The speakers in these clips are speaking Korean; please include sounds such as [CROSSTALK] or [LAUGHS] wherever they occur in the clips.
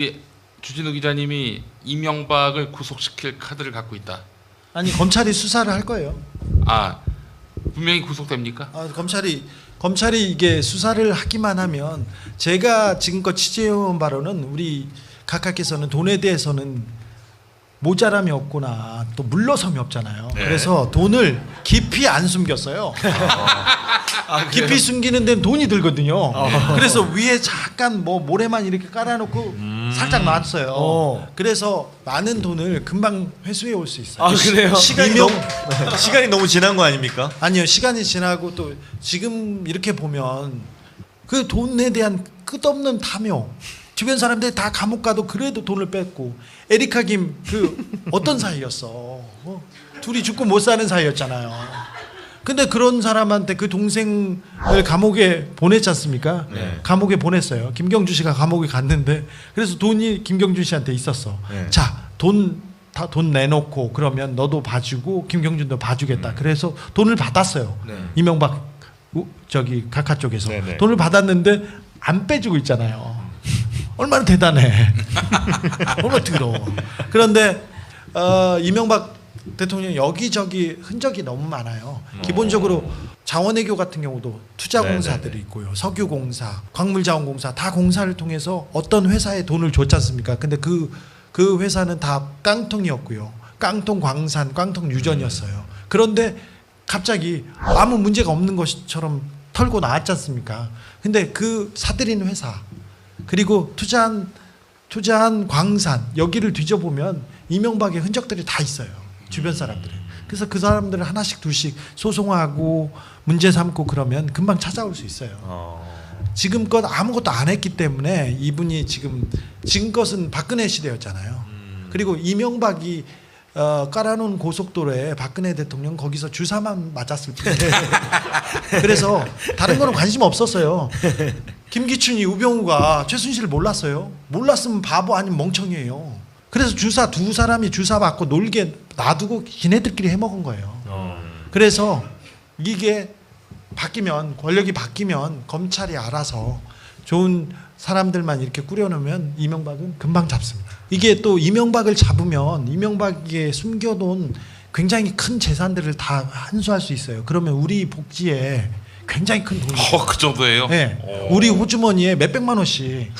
예, 주진우 기자님이 이명박을 구속시킬 카드를 갖고 있다. 아니 검찰이 수사를 할 거예요. 아 분명히 구속됩니까? 아, 검찰이 검찰이 이게 수사를 하기만 하면 제가 지금껏 취재해온 바로는 우리 각하께서는 돈에 대해서는 모자람이 없구나 또 물러섬이 없잖아요. 네. 그래서 돈을 깊이 안 숨겼어요. [LAUGHS] 깊이 숨기는 데는 돈이 들거든요. 그래서 위에 잠깐 뭐 모래만 이렇게 깔아놓고 살짝 놨어요. 어. 그래서 많은 돈을 금방 회수해 올 수 있어요. 아 그래요? 시간이 너무 [LAUGHS] 시간이 너무 지난 거 아닙니까? 아니요 시간이 지나고 또 지금 이렇게 보면 그 돈에 대한 끝없는 탐욕 주변 사람들이 다 감옥 가도 그래도 돈을 뺐고 에리카 김 그 어떤 사이였어 어? 둘이 죽고 못 사는 사이였잖아요 근데 그런 사람한테 그 동생을 감옥에 보냈지 않습니까 네. 감옥에 보냈어요 김경주 씨가 감옥에 갔는데 그래서 돈이 김경준 씨한테 있었어 네. 자 돈 다 돈 내놓고 그러면 너도 봐주고 김경준도 봐주겠다. 그래서 돈을 받았어요. 네. 이명박 우- 저기 각하 쪽에서 네네. 돈을 받았는데 안 빼주고 있잖아요. 얼마나 대단해. [LAUGHS] 얼마나 더러워. 그런데 어, 이명박 대통령 여기저기 흔적이 너무 많아요. 기본적으로 자원외교 같은 경우도 투자공사들이 네네네. 있고요. 석유공사, 광물자원공사 다 공사를 통해서 어떤 회사에 돈을 줬지 않습니까? 근데 그, 그 회사는 다 깡통이었고요. 깡통 광산, 깡통 유전이었어요. 그런데 갑자기 아무 문제가 없는 것처럼 털고 나왔지 않습니까? 근데 그 사들인 회사 그리고 투자한 투자한 광산 여기를 뒤져보면 이명박의 흔적들이 다 있어요. 주변 사람들이. 그래서 그 사람들을 하나씩 둘씩 소송하고 문제 삼고 그러면 금방 찾아올 수 있어요. 어. 지금껏 아무것도 안 했기 때문에 이분이 지금 지금것은 박근혜 시대였잖아요. 그리고 이명박이 어, 깔아놓은 고속도로에 박근혜 대통령 거기서 주사만 맞았을 뿐이에요. [LAUGHS] 그래서 다른 거는 관심 없었어요. 김기춘이 우병우가 최순실을 몰랐어요. 몰랐으면 바보 아니면 멍청이에요. 그래서 주사 두 사람이 주사 맞고 놀게 놔두고 지네들끼리 해먹은 거예요. 어. 그래서 이게 바뀌면 권력이 바뀌면 검찰이 알아서 좋은 사람들만 이렇게 꾸려놓으면 이명박은 금방 잡습니다. 이게 또 이명박을 잡으면 이명박에 숨겨놓은 굉장히 큰 재산들을 다 환수할 수 있어요. 그러면 우리 복지에 굉장히 큰 돈이 어, 그 정도예요? 네, 어. 우리 호주머니에 몇백만 원씩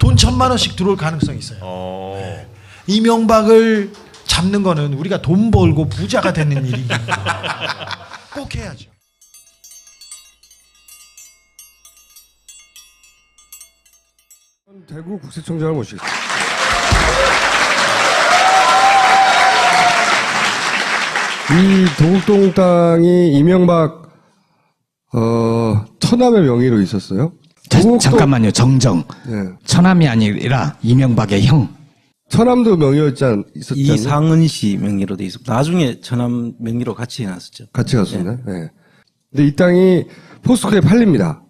돈 천만 원씩 들어올 가능성이 있어요. 어. 이명박을 잡는 거는 우리가 돈 벌고 부자가 되는 일이니까 꼭 해야죠. 대구 국세청장을 모시겠습니다. 이 도곡동 땅이 이명박 어, 처남의 명의로 있었어요. 자, 잠깐만요. 정정. 예. 처남이 아니라 이명박의 형. 처남도 명의였지 않나요? 이상은 씨 명의로 돼 있었고 나중에 천암 명의로 같이 해놨었죠. 같이 갔었나요? 예. 근데 이 땅이 포스코에 팔립니다.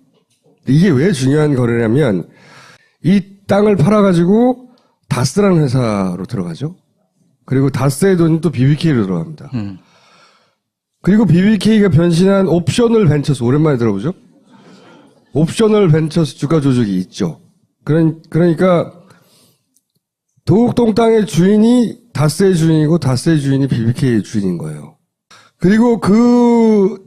이게 왜 중요한 거래냐면 이 땅을 팔아가지고 다스라는 회사로 들어가죠. 그리고 다스의 돈이 또 BBK로 들어갑니다. 음. 그리고 BBK가 변신한 옵셔널 벤처스 오랜만에 들어보죠? 옵셔널 벤처스 주가 조작이 있죠. 그런 그러니까 도곡동 땅의 주인이 다스의 주인이고 다스의 주인이 BBK의 주인인 거예요. 그리고 그,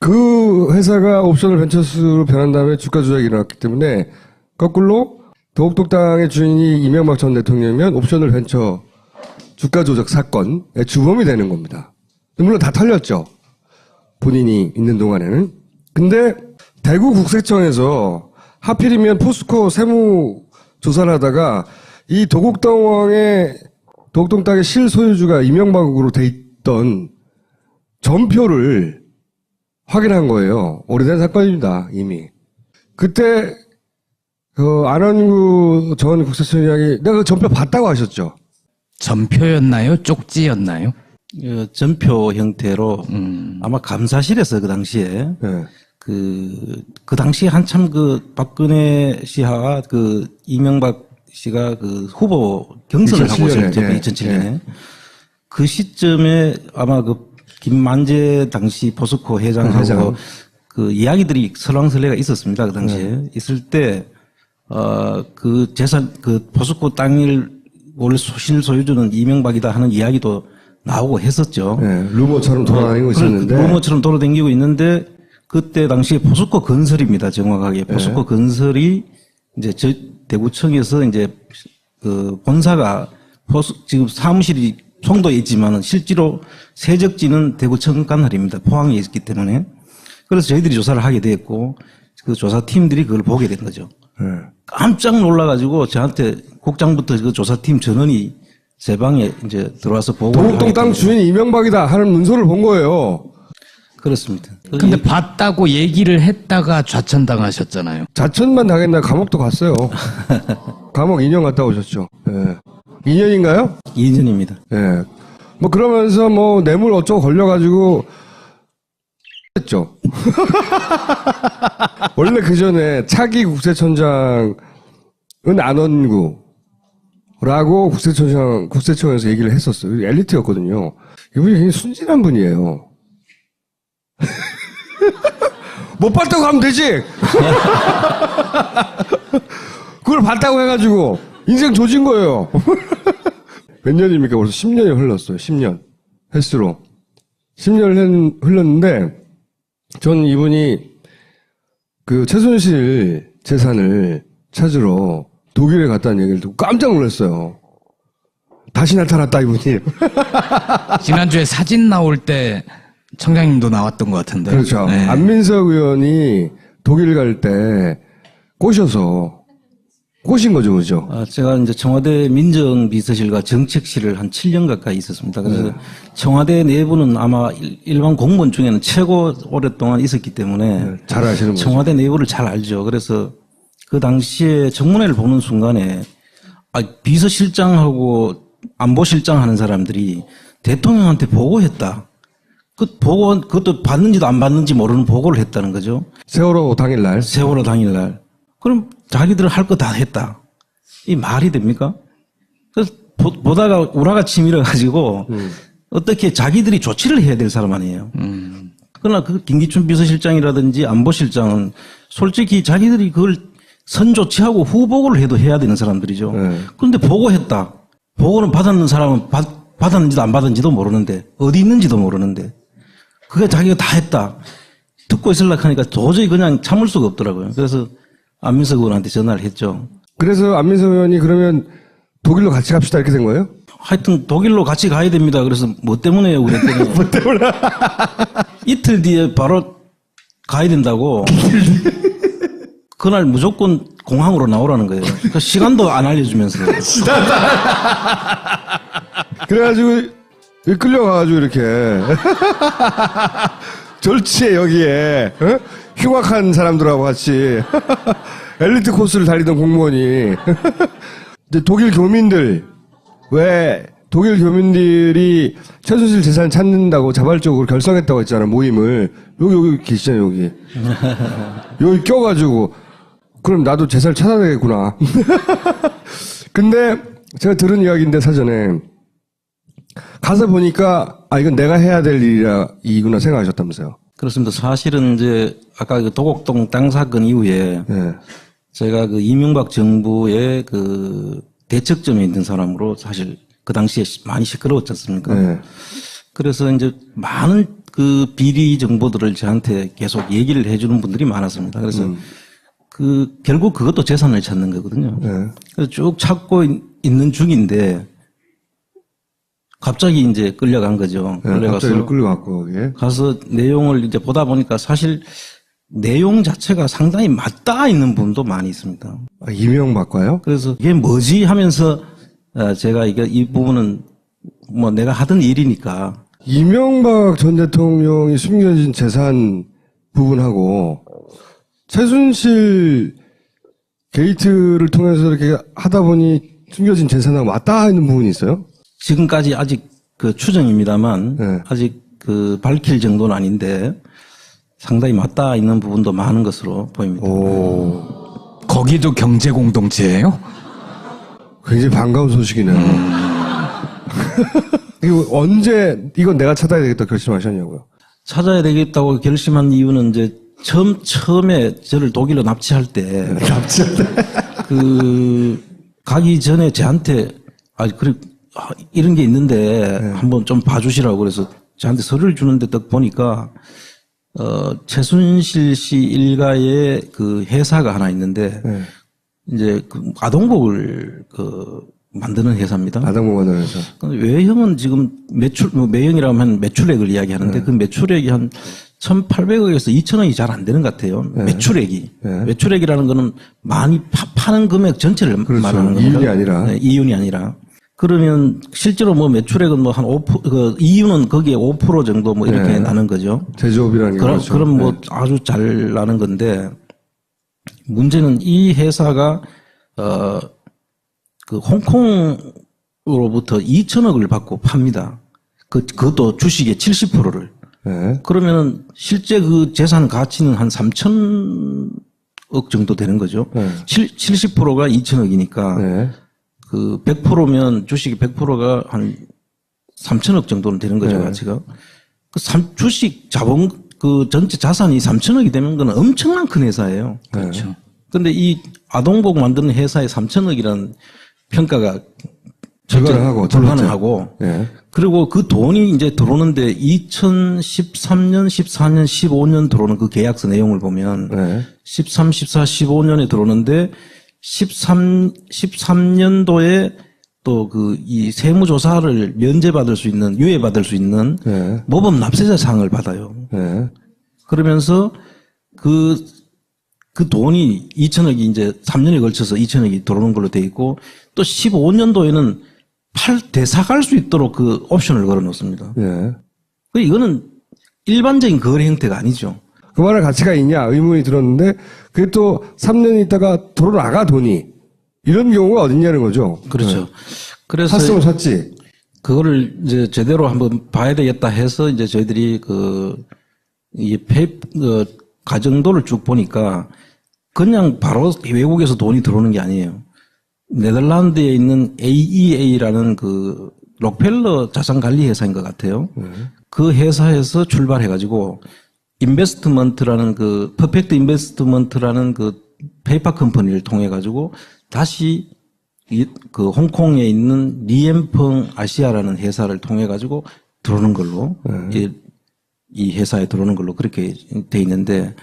그 회사가 옵셔널 벤처스로 변한 다음에 주가 조작이 일어났기 때문에 거꾸로 도곡동 땅의 주인이 이명박 전 대통령이면 옵셔널 벤처 주가 조작 사건의 주범이 되는 겁니다. 물론 다 털렸죠. 본인이 있는 동안에는. 근데 대구 국세청에서 하필이면 포스코 세무 조사를 하다가 이 도곡동의 도곡동 땅의 실소유주가 이명박으로 돼 있던 전표를 확인한 거예요. 오래된 사건입니다, 이미. 그때 그 안원구 전 국세청장이 내가 그 전표 봤다고 하셨죠. 전표였나요? 쪽지였나요? 어, 전표 형태로 음. 아마 감사실에서 그 당시에 네. 그, 그 당시에 한참 그 박근혜 씨와 그 이명박 씨가 그 후보 경선을 하고 2007년에, 있었죠. 예, 2007년에. 그 시점에 아마 그 김만재 당시 포스코 회장하고 회장. 그 이야기들이 설왕설래가 있었습니다. 그 당시에. 있을 때 어, 그 재산, 그 포스코 땅을 원래 실소유주는 이명박이다 하는 이야기도 나오고 했었죠. 네, 루머처럼 돌아다니고 그래, 있었는데. 루머처럼 돌아다니고 있는데 그때 당시에 포스코 건설입니다. 정확하게 포스코 건설이 이제 저 대구청에서 이제 그 본사가 포스 지금 사무실이 송도에 있지만은 실제로 세적지는 대구청 관할입니다. 포항에 있기 때문에 그래서 저희들이 조사를 하게 됐고 그 조사팀들이 그걸 보게 된 거죠. 네. 깜짝 놀라가지고 저한테 국장부터 그 조사팀 전원이 제 방에 이제 들어와서 보고 도곡동 땅 주인이 이명박이다 하는 문서를 본 거예요. 그렇습니다. 근데 봤다고 얘기를 했다가 좌천당하셨잖아요. 자천만 당했나 감옥도 갔어요. [LAUGHS] 감옥 2년 갔다 오셨죠. 예. 2년인가요? 2년입니다. 예. 뭐 그러면서 뭐 뇌물 어쩌고 걸려가지고 했죠. [LAUGHS] 원래 그 전에 차기 국세청장은 안원구라고 국세청장 국세청에서 얘기를 했었어요. 엘리트였거든요. 이분이 굉장히 순진한 분이에요. 못 봤다고 하면 되지. 그걸 봤다고 해가지고 인생 조진 거예요. 몇 년입니까? 벌써 10년이 흘렀어요. 10년. 횟수로. 10년을 흘렀는데, 전 이분이 그 최순실 재산을 찾으러 독일에 갔다는 얘기를 듣고 깜짝 놀랐어요. 다시 나타났다, 이분이. 지난주에 사진 나올 때 청장님도 나왔던 것 같은데. 그렇죠. 네. 안민석 의원이 독일 갈 때 꼬셔서, 꼬신 거죠, 그죠? 아, 제가 이제 청와대 민정비서실과 정책실을 한 7년 가까이 있었습니다. 그래서 네. 청와대 내부는 아마 일- 일반 공무원 중에는 최고 오랫동안 있었기 때문에 네, 잘 아시는 거죠. 청와대 내부를 잘 알죠. 그래서 그 당시에 청문회를 보는 순간에 아, 비서실장하고 안보실장 하는 사람들이 대통령한테 보고했다. 그 보고 그것도 받는지도 안 받는지 모르는 보고를 했다는 거죠. 세월호 당일날. 세월호 당일날. 그럼 자기들 할 거 다 했다. 이 말이 됩니까? 그래서 보, 보다가 우라가 치밀어 가지고 어떻게 자기들이 조치를 해야 될 사람 아니에요. 그러나 그 김기춘 비서실장이라든지 안보실장은 솔직히 자기들이 그걸 선조치하고 후보고를 해도 해야 되는 사람들이죠. 네. 그런데 보고했다. 보고는 받았는 사람은 받, 받았는지도 안 받았는지도 모르는데 어디 있는지도 모르는데 그게 자기가 다 했다. 듣고 있으려고 하니까 도저히 그냥 참을 수가 없더라고요. 그래서 안민석 의원한테 전화를 했죠. 그래서 안민석 의원이 그러면 독일로 같이 갑시다 이렇게 된 거예요? 하여튼 독일로 같이 가야 됩니다. 그래서 뭐 때문에요? 그랬더니 [LAUGHS] 뭐 때문에? 이틀 뒤에 바로 가야 된다고. 그날 무조건 공항으로 나오라는 거예요. 그 시간도 안 알려주면서. [LAUGHS] 그래가지고 끌려가가지고 이렇게. [LAUGHS] 절치에 여기에. 어? 흉악한 사람들하고 같이. [LAUGHS] 엘리트 코스를 달리던 공무원이. [LAUGHS] 이제 독일 교민들 왜 독일 교민들이 최순실 재산 찾는다고 자발적으로 결성했다고 했잖아 모임을. 여기 여기 계시잖아요 여기. 여기 껴가지고. 그럼 나도 재산을 찾아야 되겠구나. 근데 제가 들은 이야기인데 사전에 가서 보니까 아 이건 내가 해야 될 일이라 이구나 생각하셨다면서요. 그렇습니다. 사실은 이제 아까 그 도곡동 땅 사건 이후에 예. 제가 그 이명박 정부의 그 대척점에 있는 사람으로 사실 그 당시에 시- 많이 시끄러웠지 않습니까? 네. 그래서 이제 많은 그 비리 정보들을 저한테 계속 얘기를 해주는 분들이 많았습니다. 그래서 그 결국 그것도 재산을 찾는 거거든요. 네. 그래서 쭉 찾고 있- 있는 중인데 갑자기 이제 끌려간 거죠. 예, 끌려가서 갑자기 끌려갔고 예. 가서 내용을 이제 보다 보니까 사실 내용 자체가 상당히 맞닿아 있는 부분도 많이 있습니다. 아, 이명박과요? 그래서 이게 뭐지 하면서 어, 제가 이게 이 부분은 뭐 내가 하던 일이니까 이명박 전 대통령이 숨겨진 재산 부분하고 최순실 게이트를 통해서 이렇게 하다 보니 숨겨진 재산하고 맞닿아 있는 부분이 있어요? 지금까지 아직 그 추정입니다만 네. 아직 그 밝힐 정도는 아닌데 상당히 맞닿아 있는 부분도 많은 것으로 보입니다. 오, 거기도 경제 공동체예요? 굉장히 반가운 소식이네요. [LAUGHS] 이거 언제 이건 내가 찾아야 되겠다 결심하셨냐고요? 찾아야 되겠다고 결심한 이유는 이제 처음 처음에 저를 독일로 납치할 때그 가기 전에 저한테 아 그래 아, 이런 게 있는데 한번 좀 봐주시라고 그래서 저한테 서류를 주는데 딱 보니까 어 최순실 씨 일가의 그 회사가 하나 있는데 네. 이제 그 아동복을 그 만드는 회사입니다. 아동공원에서. 근데 외형은 지금 매출, 뭐 매형이라고 하면 매출액을 이야기하는데 그 매출액이 한 1,800억에서 2,000억이 잘 안 되는 것 같아요. 매출액이. 네. 매출액이라는 거는 많이 파, 는 금액 전체를 그렇죠. 말하는 겁니다. 이윤이 아니라. 네, 이윤이 아니라. 그러면 실제로 뭐 매출액은 뭐 한 5%, 그 이윤은 거기에 5% 정도 뭐 이렇게 네. 나는 거죠. 제조업이라는 게 그럼, 그렇죠. 그럼 뭐 네. 아주 잘 나는 건데 문제는 이 회사가 어 그 홍콩으로부터 2천억을 받고 팝니다. 그 그것도 주식의 70%를. 네. 그러면은 실제 그 재산 가치는 한 3천억 정도 되는 거죠. 네. 70%가 2천억이니까 네. 그 100%면 주식이 100%가 한 3천억 정도는 되는 거죠, 네. 가치가. 그 삼, 주식 자본 그 전체 자산이 3천억이 되는 거는 엄청난 큰 회사예요. 그렇죠. 근데 이 아동복 만드는 회사에 3천억이라는 평가가 불가능하고 불가능하고 네. 그리고 그 돈이 이제 들어오는데 2013년, 14년, 15년 들어오는 그 계약서 내용을 보면 네. 13, 14, 15년에 들어오는데 13, 13년도에 또 그 이 세무조사를 면제받을 수 있는, 유예받을 수 있는 네. 모범 납세자상을 받아요. 네. 그러면서 그, 그 돈이 2천억이 이제 3년에 걸쳐서 2천억이 들어오는 걸로 돼 있고 또 15년도에는 팔, 대사갈 수 있도록 그 옵션을 걸어 놓습니다. 네. 그 이거는 일반적인 거래 형태가 아니죠. 그만할 가치가 있냐 의문이 들었는데 그게 또 3년 있다가 돌아나가 돈이 이런 경우가 어딨냐는 거죠. 그렇죠. 네. 그래서 샀으면 샀지. 그거를 이제 제대로 한번 봐야 되겠다 해서 이제 저희들이 그, 이 페, 그, 가정도를 쭉 보니까 그냥 바로 외국에서 돈이 들어오는 게 아니에요. 네덜란드에 있는 AEA라는 그 록펠러 자산관리 회사인 것 같아요. 그 회사에서 출발해가지고 인베스트먼트라는 그 퍼펙트 인베스트먼트라는 그 페이퍼 컴퍼니를 통해 가지고 다시 이, 그 홍콩에 있는 리엠펑 아시아라는 회사를 통해 가지고 들어오는 걸로 이, 이 회사에 들어오는 걸로 그렇게 돼 있는데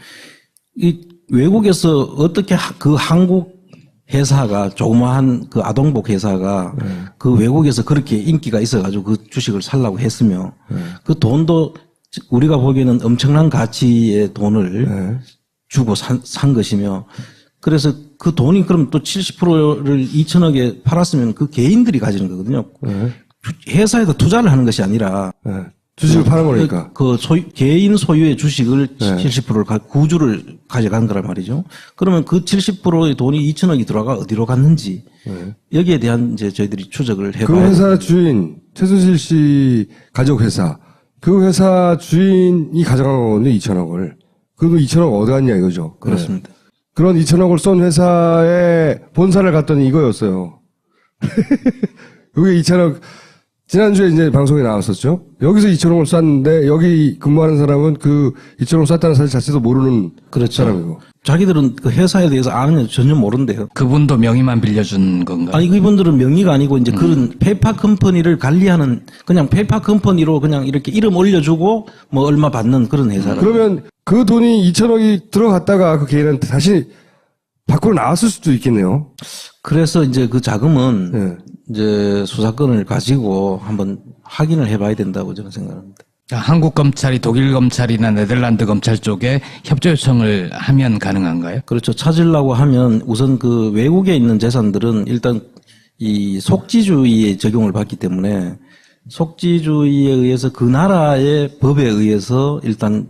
이 외국에서 어떻게 하- 그 한국 회사가 조그마한 그 아동복 회사가 그 외국에서 그렇게 인기가 있어가지고 그 주식을 살라고 했으며 그 돈도 우리가 보기에는 엄청난 가치의 돈을 주고 산, 산 것이며 그래서 그 돈이 그럼 또 70%를 2천억에 팔았으면 그 개인들이 가지는 거거든요. 회사에다 투자를 하는 것이 아니라 네. 주식을 파는 거니까. 그 소유, 개인 소유의 주식을 네. 70%를 가, 구주를 가져간 거란 말이죠. 그러면 그 70%의 돈이 2천억이 들어가 어디로 갔는지 여기에 대한 이제 저희들이 추적을 그 해봐야 회사 주인 최순실 씨 가족 회사 그 회사 주인이 가져간 거거든요 2천억을. 그리고 2천억 어디 갔냐 이거죠. 그렇습니다. 네. 그런 2천억을 쏜 회사에 본사를 갔더니 이거였어요. [LAUGHS] 여기 2천억 지난주에 이제 방송에 나왔었죠. 여기서 2천억을 쐈는데 여기 근무하는 사람은 그 2천억을 쐈다는 사실 자체도 모르는 그렇죠. 사람이고. 자기들은 그 회사에 대해서 아는 전혀 모른대요. 그분도 명의만 빌려준 건가요? 아니 그분들은 명의가 아니고 이제 그런 페이파 컴퍼니를 관리하는 그냥 페이파 컴퍼니로 그냥 이렇게 이름 올려주고 뭐 얼마 받는 그런 회사라. 그러면 그 돈이 2천억이 들어갔다가 그 개인한테 다시 밖으로 나왔을 수도 있겠네요. 그래서 이제 그 자금은 네. 이제 수사권을 가지고 한번 확인을 해봐야 된다고 저는 생각합니다. 한국 검찰이 독일 검찰이나 네덜란드 검찰 쪽에 협조 요청을 하면 가능한가요? 그렇죠. 찾으려고 하면 우선 그 외국에 있는 재산들은 일단 이 속지주의에 적용을 받기 때문에 속지주의에 의해서 그 나라의 법에 의해서 일단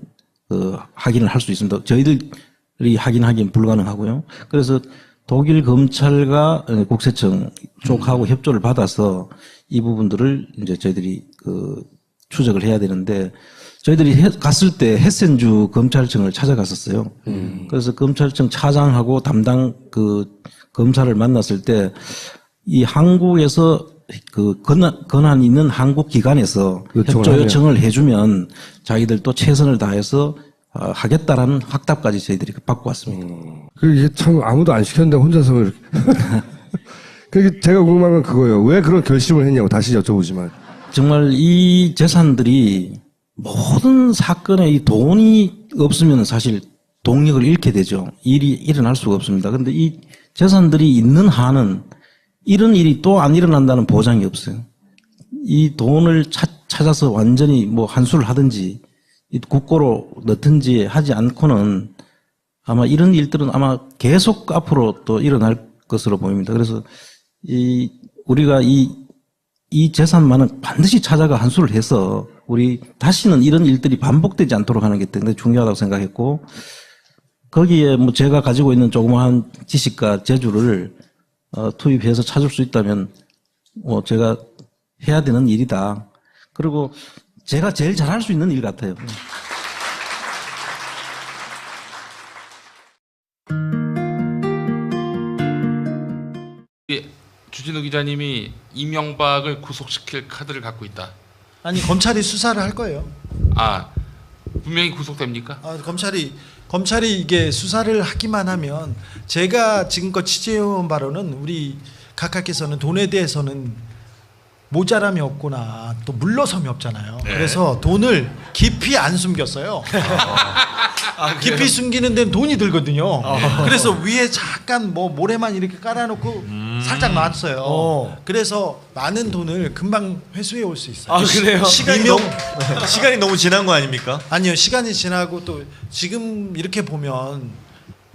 그 확인을 할 수 있습니다. 저희들이 확인하기는 불가능하고요. 그래서 독일 검찰과 국세청 쪽하고 협조를 받아서 이 부분들을 이제 저희들이 그 추적을 해야 되는데 저희들이 해- 갔을 때 헤센주 검찰청을 찾아갔었어요. 그래서 검찰청 차장하고 담당 그 검사를 만났을 때 이 한국에서 그 권한, 권한 있는 한국 기관에서 요청을 협조. 요청을 해주면 자기들도 최선을 다해서 어, 하겠다라는 확답까지 저희들이 받고 왔습니다. 그 이게 참 아무도 안 시켰는데 혼자서 이렇게. [LAUGHS] 그 제가 궁금한 건 그거예요. 왜 그런 결심을 했냐고 다시 여쭤보지만. 정말 이 재산들이 모든 사건에 이 돈이 없으면 사실 동력을 잃게 되죠. 일이 일어날 수가 없습니다. 근데 이 재산들이 있는 한은 이런 일이 또 안 일어난다는 보장이 없어요. 이 돈을 찾, 찾아서 완전히 뭐 한수를 하든지 이 국고로 넣든지 하지 않고는 아마 이런 일들은 아마 계속 앞으로 또 일어날 것으로 보입니다. 그래서 이 우리가 이, 이 재산만은 반드시 찾아가 한수를 해서 우리 다시는 이런 일들이 반복되지 않도록 하는 게 굉장히 중요하다고 생각했고 거기에 뭐 제가 가지고 있는 조그마한 지식과 재주를 어, 투입해서 찾을 수 있다면 뭐 제가 해야 되는 일이다. 그리고 제가 제일 잘할 수 있는 일 같아요. 기자님이 이명박을 구속시킬 카드를 갖고 있다. 아니 검찰이 수사를 할 거예요. 아 분명히 구속됩니까? 아, 검찰이 검찰이 이게 수사를 하기만 하면 제가 지금껏 취재해온 바로는 우리 각하께서는 돈에 대해서는 모자람이 없구나 또 물러섬이 없잖아요. 그래서 돈을 깊이 안 숨겼어요. [LAUGHS] 깊이 숨기는 데는 돈이 들거든요. 그래서 위에 잠깐 뭐 모래만 이렇게 깔아놓고 살짝 놨어요. 그래서 많은 돈을 금방 회수해 올 수 있어요. 아 그래요? 시간이 너무 [LAUGHS] 시간이 너무 지난 거 아닙니까? 아니요 시간이 지나고 또 지금 이렇게 보면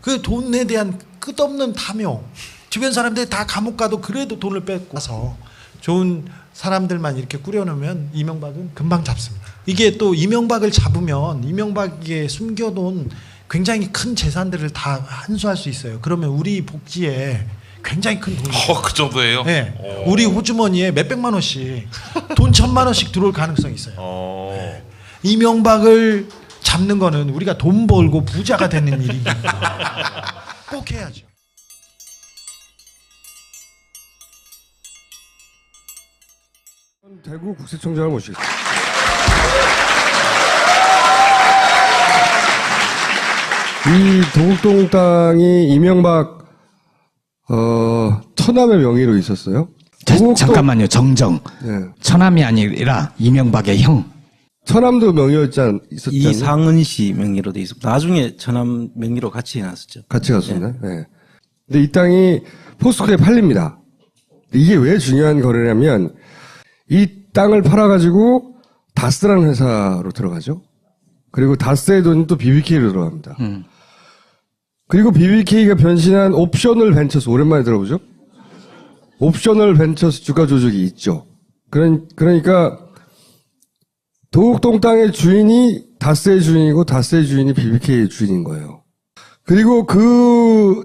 그 돈에 대한 끝없는 탐욕 주변 사람들이 다 감옥 가도 그래도 돈을 뺏고서 좋은 사람들만 이렇게 꾸려놓으면 이명박은 금방 잡습니다. 이게 또 이명박을 잡으면 이명박에 숨겨놓은 굉장히 큰 재산들을 다 한수할 수 있어요. 그러면 우리 복지에 굉장히 큰 돈이 어그 정도예요? 네, 우리 호주머니에 몇 백만 원씩 돈 천만 원씩 들어올 가능성이 있어요. 어. 이명박을 잡는 거는 우리가 돈 벌고 부자가 되는 일이니까 [LAUGHS] 꼭 해야죠. 대구 국세청장을 모시겠습니다. 이 도곡동 땅이 이명박 어, 처남의 명의로 있었어요. 자, 잠깐만요. 정정. 예. 처남이 아니라 이명박의 형. 처남도 명의였지 않, 있었지 않나요? 이상은 씨 명의로 돼 있습니다. 나중에 천남 명의로 같이 해놨었죠. 같이 갔었나요? 네. 근데 이 땅이 포스코에 팔립니다. 이게 왜 중요한 거래냐면 이 땅을 팔아가지고 다스라는 회사로 들어가죠. 그리고 다스의 돈이 또 BBK로 들어갑니다. 그리고 BBK가 변신한 옵셔널 벤처스 오랜만에 들어보죠? 옵셔널 벤처스 주가 조작이 있죠. 그런 그러니까 도곡동 땅의 주인이 다스의 주인이고 다스의 주인이 BBK의 주인인 거예요. 그리고 그,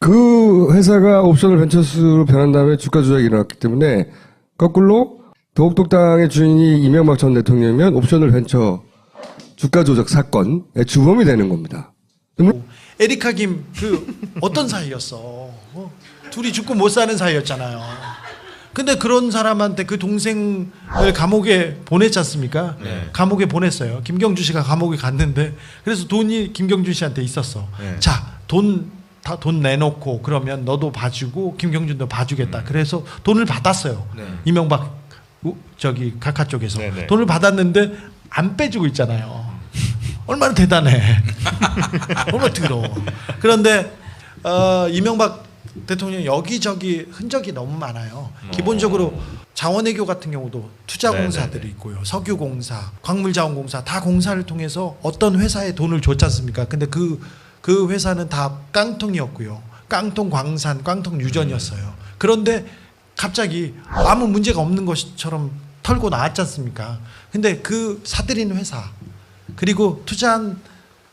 그 회사가 옵셔널 벤처스로 변한 다음에 주가 조작이 일어났기 때문에 거꾸로 도곡동 땅의 주인이 이명박 전 대통령이면 옵셔널 벤처 주가 조작 사건의 주범이 되는 겁니다. 에리카 김 그 어떤 사이였어? 어? 둘이 죽고 못 사는 사이였잖아요. 근데 그런 사람한테 그 동생을 감옥에 보냈지 않습니까? 감옥에 보냈어요. 김경주 씨가 감옥에 갔는데 그래서 돈이 김경주 씨한테 있었어. 네. 자, 돈 다 돈 내놓고 그러면 너도 봐주고 김경준도 봐주겠다. 그래서 돈을 받았어요. 네. 이명박 우- 저기 각하 쪽에서 네, 네. 돈을 받았는데 안 빼주고 있잖아요. 얼마나 대단해. [LAUGHS] 얼마나 더러워. 그런데 어, 이명박 대통령 여기저기 흔적이 너무 많아요. 기본적으로 자원외교 같은 경우도 투자공사들이 있고요. 석유공사, 광물자원공사 다 공사를 통해서 어떤 회사에 돈을 줬지 않습니까? 근데 그, 그 회사는 다 깡통이었고요. 깡통 광산, 깡통 유전이었어요. 그런데 갑자기 아무 문제가 없는 것처럼 털고 나왔지 않습니까? 근데 그 사들인 회사 그리고 투자한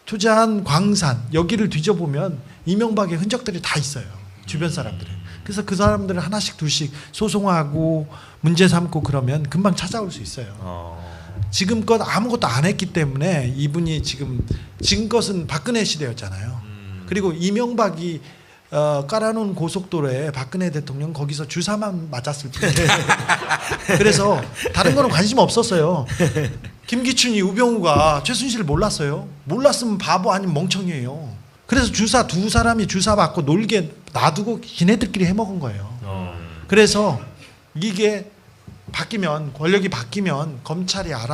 투자한 광산 여기를 뒤져보면 이명박의 흔적들이 다 있어요. 주변 사람들은 그래서 그 사람들을 하나씩 둘씩 소송하고 문제 삼고 그러면 금방 찾아올 수 있어요. 어. 지금껏 아무것도 안 했기 때문에 이분이 지금 지금껏은 박근혜 시대였잖아요. 그리고 이명박이 어, 깔아놓은 고속도로에 박근혜 대통령 거기서 주사만 맞았을 뿐 [LAUGHS] 그래서 다른 거는 관심 없었어요 김기춘이 우병우가 최순실을 몰랐어요. 몰랐으면 바보 아니면 멍청이에요. 그래서 주사 두 사람이 주사 받고 놀게 놔두고 기네들끼리 해먹은 거예요. 그래서 이게 바뀌면 권력이 바뀌면 검찰이 알아.